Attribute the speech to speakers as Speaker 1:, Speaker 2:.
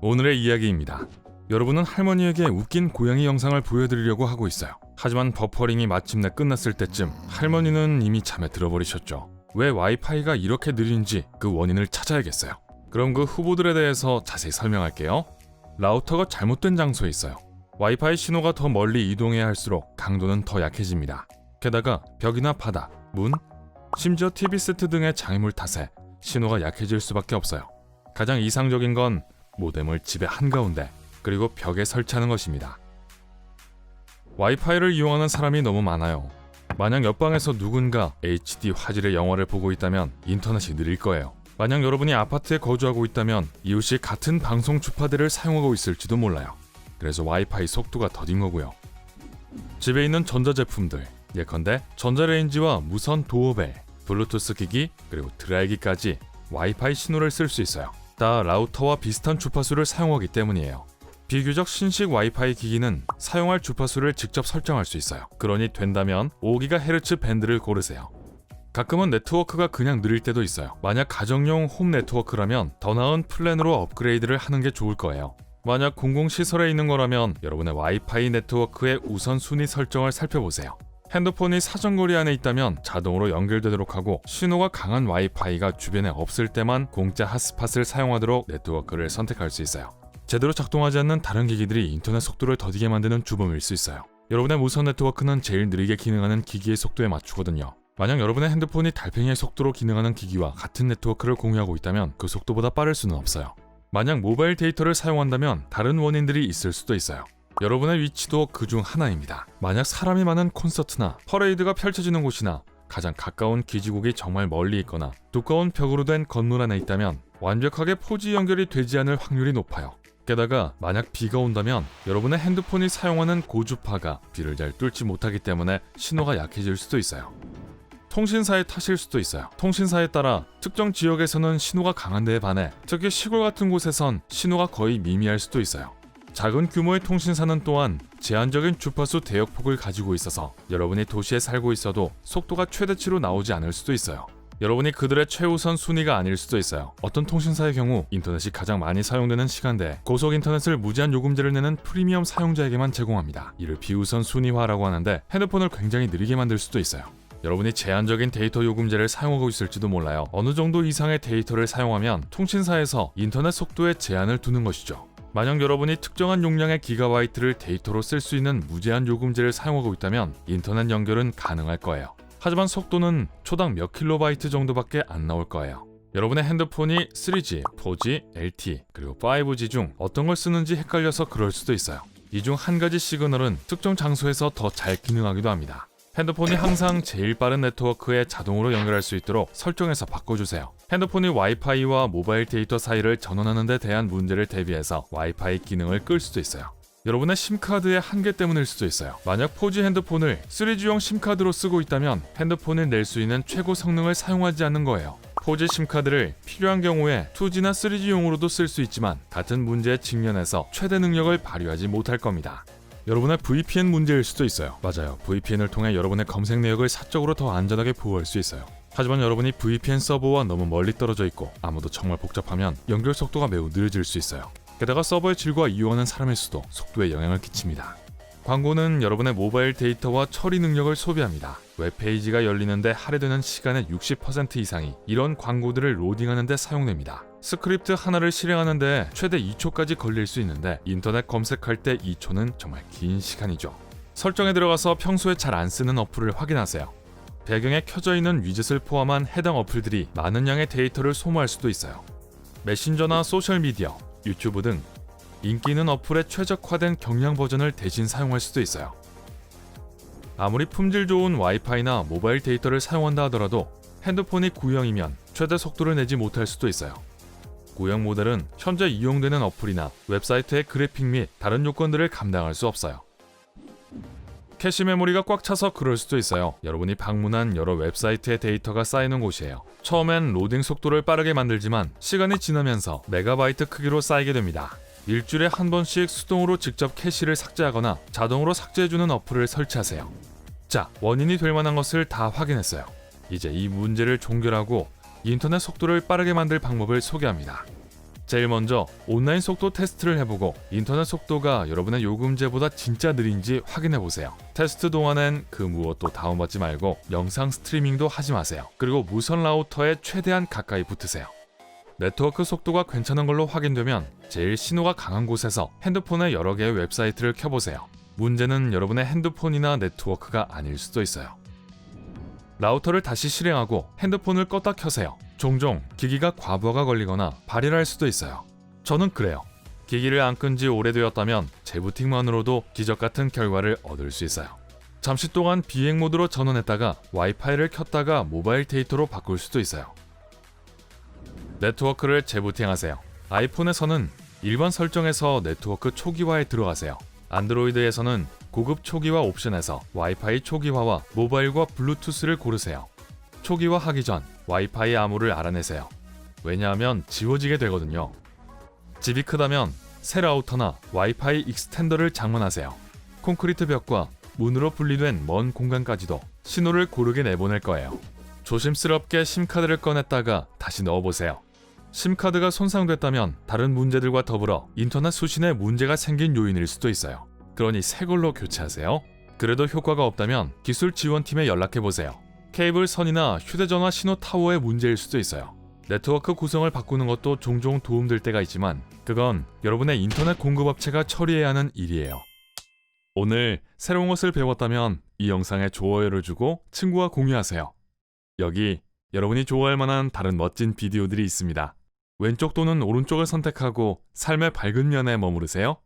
Speaker 1: 오늘의 이야기입니다. 여러분은 할머니에게 웃긴 고양이 영상을 보여드리려고 하고 있어요. 하지만 버퍼링이 마침내 끝났을 때쯤 할머니는 이미 잠에 들어버리셨죠. 왜 와이파이가 이렇게 느린지 그 원인을 찾아야겠어요. 그럼 그 후보들에 대해서 자세히 설명할게요. 라우터가 잘못된 장소에 있어요. 와이파이 신호가 더 멀리 이동해야 할수록 강도는 더 약해집니다. 게다가 벽이나 바닥, 문, 심지어 TV 세트 등의 장애물 탓에 신호가 약해질 수밖에 없어요. 가장 이상적인 건 모뎀을 집의 한가운데 그리고 벽에 설치하는 것입니다. 와이파이를 이용하는 사람이 너무 많아요. 만약 옆방에서 누군가 HD 화질의 영화를 보고 있다면 인터넷이 느릴 거예요. 만약 여러분이 아파트에 거주하고 있다면 이웃이 같은 방송 주파대를 사용하고 있을지도 몰라요. 그래서 와이파이 속도가 더딘 거고요. 집에 있는 전자제품들, 예컨대 전자레인지와 무선 도어벨, 블루투스 기기, 그리고 드라이기까지 와이파이 신호를 쓸 수 있어요. 다 라우터와 비슷한 주파수를 사용하기 때문이에요. 비교적 신식 와이파이 기기는 사용할 주파수를 직접 설정할 수 있어요. 그러니 된다면 5GHz 밴드를 고르세요. 가끔은 네트워크가 그냥 느릴 때도 있어요. 만약 가정용 홈 네트워크라면 더 나은 플랜으로 업그레이드를 하는 게 좋을 거예요. 만약 공공시설에 있는 거라면 여러분의 와이파이 네트워크의 우선순위 설정을 살펴보세요. 핸드폰이 사정거리 안에 있다면 자동으로 연결되도록 하고 신호가 강한 와이파이가 주변에 없을 때만 공짜 핫스팟을 사용하도록 네트워크를 선택할 수 있어요. 제대로 작동하지 않는 다른 기기들이 인터넷 속도를 더디게 만드는 주범일 수 있어요. 여러분의 무선 네트워크는 제일 느리게 기능하는 기기의 속도에 맞추거든요. 만약 여러분의 핸드폰이 달팽이의 속도로 기능하는 기기와 같은 네트워크를 공유하고 있다면 그 속도보다 빠를 수는 없어요. 만약 모바일 데이터를 사용한다면 다른 원인들이 있을 수도 있어요. 여러분의 위치도 그중 하나입니다. 만약 사람이 많은 콘서트나 퍼레이드가 펼쳐지는 곳이나 가장 가까운 기지국이 정말 멀리 있거나 두꺼운 벽으로 된 건물 안에 있다면 완벽하게 포지 연결이 되지 않을 확률이 높아요. 게다가 만약 비가 온다면 여러분의 핸드폰이 사용하는 고주파가 비를 잘 뚫지 못하기 때문에 신호가 약해질 수도 있어요. 통신사의 탓일 수도 있어요. 통신사에 따라 특정 지역에서는 신호가 강한 데에 반해 특히 시골 같은 곳에선 신호가 거의 미미할 수도 있어요. 작은 규모의 통신사는 또한 제한적인 주파수 대역폭을 가지고 있어서 여러분이 도시에 살고 있어도 속도가 최대치로 나오지 않을 수도 있어요. 여러분이 그들의 최우선 순위가 아닐 수도 있어요. 어떤 통신사의 경우 인터넷이 가장 많이 사용되는 시간대에 고속 인터넷을 무제한 요금제를 내는 프리미엄 사용자에게만 제공합니다. 이를 비우선 순위화라고 하는데 핸드폰을 굉장히 느리게 만들 수도 있어요. 여러분이 제한적인 데이터 요금제를 사용하고 있을지도 몰라요. 어느 정도 이상의 데이터를 사용하면 통신사에서 인터넷 속도에 제한을 두는 것이죠. 만약 여러분이 특정한 용량의 기가바이트를 데이터로 쓸 수 있는 무제한 요금제를 사용하고 있다면 인터넷 연결은 가능할 거예요. 하지만 속도는 초당 몇 킬로바이트 정도밖에 안 나올 거예요. 여러분의 핸드폰이 3G, 4G, LTE, 그리고 5G 중 어떤 걸 쓰는지 헷갈려서 그럴 수도 있어요. 이 중 한 가지 시그널은 특정 장소에서 더 잘 기능하기도 합니다. 핸드폰이 항상 제일 빠른 네트워크에 자동으로 연결할 수 있도록 설정해서 바꿔주세요. 핸드폰이 와이파이와 모바일 데이터 사이를 전원하는 데 대한 문제를 대비해서 와이파이 기능을 끌 수도 있어요. 여러분의 심카드의 한계 때문일 수도 있어요. 만약 4G 핸드폰을 3G용 심카드로 쓰고 있다면 핸드폰이 낼수 있는 최고 성능을 사용하지 않는 거예요. 4G 심카드를 필요한 경우에 2G나 3G용으로도 쓸 수 있지만 같은 문제에 직면해서 최대 능력을 발휘하지 못할 겁니다. 여러분의 VPN 문제일 수도 있어요. 맞아요. VPN을 통해 여러분의 검색 내역을 사적으로 더 안전하게 보호할 수 있어요. 하지만 여러분이 VPN 서버와 너무 멀리 떨어져 있고 아무도 정말 복잡하면 연결 속도가 매우 느려질 수 있어요. 게다가 서버의 질과 이용하는 사람의 수도 속도에 영향을 끼칩니다. 광고는 여러분의 모바일 데이터와 처리 능력을 소비합니다. 웹페이지가 열리는데 할애되는 시간의 60% 이상이 이런 광고들을 로딩하는데 사용됩니다. 스크립트 하나를 실행하는데 최대 2초까지 걸릴 수 있는데 인터넷 검색할 때 2초는 정말 긴 시간이죠. 설정에 들어가서 평소에 잘 안 쓰는 어플을 확인하세요. 배경에 켜져 있는 위젯을 포함한 해당 어플들이 많은 양의 데이터를 소모할 수도 있어요. 메신저나 소셜미디어, 유튜브 등 인기 있는 어플의 최적화된 경량 버전을 대신 사용할 수도 있어요. 아무리 품질 좋은 와이파이나 모바일 데이터를 사용한다 하더라도 핸드폰이 구형이면 최대 속도를 내지 못할 수도 있어요. 구형 모델은 현재 이용되는 어플이나 웹사이트의 그래픽 및 다른 요건들을 감당할 수 없어요. 캐시 메모리가 꽉 차서 그럴 수도 있어요. 여러분이 방문한 여러 웹사이트의 데이터가 쌓이는 곳이에요. 처음엔 로딩 속도를 빠르게 만들지만 시간이 지나면서 메가바이트 크기로 쌓이게 됩니다. 일주일에 한 번씩 수동으로 직접 캐시를 삭제하거나 자동으로 삭제해주는 어플을 설치하세요. 자, 원인이 될 만한 것을 다 확인했어요. 이제 이 문제를 종결하고 인터넷 속도를 빠르게 만들 방법을 소개합니다. 제일 먼저 온라인 속도 테스트를 해보고 인터넷 속도가 여러분의 요금제보다 진짜 느린지 확인해 보세요. 테스트 동안엔 그 무엇도 다운받지 말고 영상 스트리밍도 하지 마세요. 그리고 무선 라우터에 최대한 가까이 붙으세요. 네트워크 속도가 괜찮은 걸로 확인되면 제일 신호가 강한 곳에서 핸드폰에 여러 개의 웹사이트를 켜보세요. 문제는 여러분의 핸드폰이나 네트워크가 아닐 수도 있어요. 라우터를 다시 실행하고 핸드폰을 껐다 켜세요. 종종 기기가 과부하가 걸리거나 발열할 수도 있어요. 저는 그래요. 기기를 안 끈 지 오래되었다면 재부팅만으로도 기적 같은 결과를 얻을 수 있어요. 잠시 동안 비행 모드로 전원했다가 와이파이를 켰다가 모바일 데이터로 바꿀 수도 있어요. 네트워크를 재부팅하세요. 아이폰에서는 일반 설정에서 네트워크 초기화에 들어가세요. 안드로이드에서는 고급 초기화 옵션에서 와이파이 초기화와 모바일과 블루투스를 고르세요. 초기화 하기 전 와이파이 암호를 알아내세요. 왜냐하면 지워지게 되거든요. 집이 크다면 새 라우터나 와이파이 익스텐더를 장만하세요. 콘크리트 벽과 문으로 분리된 먼 공간까지도 신호를 고르게 내보낼 거예요. 조심스럽게 심카드를 꺼냈다가 다시 넣어보세요. 심카드가 손상됐다면 다른 문제들과 더불어 인터넷 수신에 문제가 생긴 요인일 수도 있어요. 그러니 새 걸로 교체하세요. 그래도 효과가 없다면 기술 지원팀에 연락해 보세요. 케이블 선이나 휴대전화 신호 타워의 문제일 수도 있어요. 네트워크 구성을 바꾸는 것도 종종 도움될 때가 있지만 그건 여러분의 인터넷 공급업체가 처리해야 하는 일이에요. 오늘 새로운 것을 배웠다면 이 영상에 좋아요를 주고 친구와 공유하세요. 여기 여러분이 좋아할 만한 다른 멋진 비디오들이 있습니다. 왼쪽 또는 오른쪽을 선택하고 삶의 밝은 면에 머무르세요.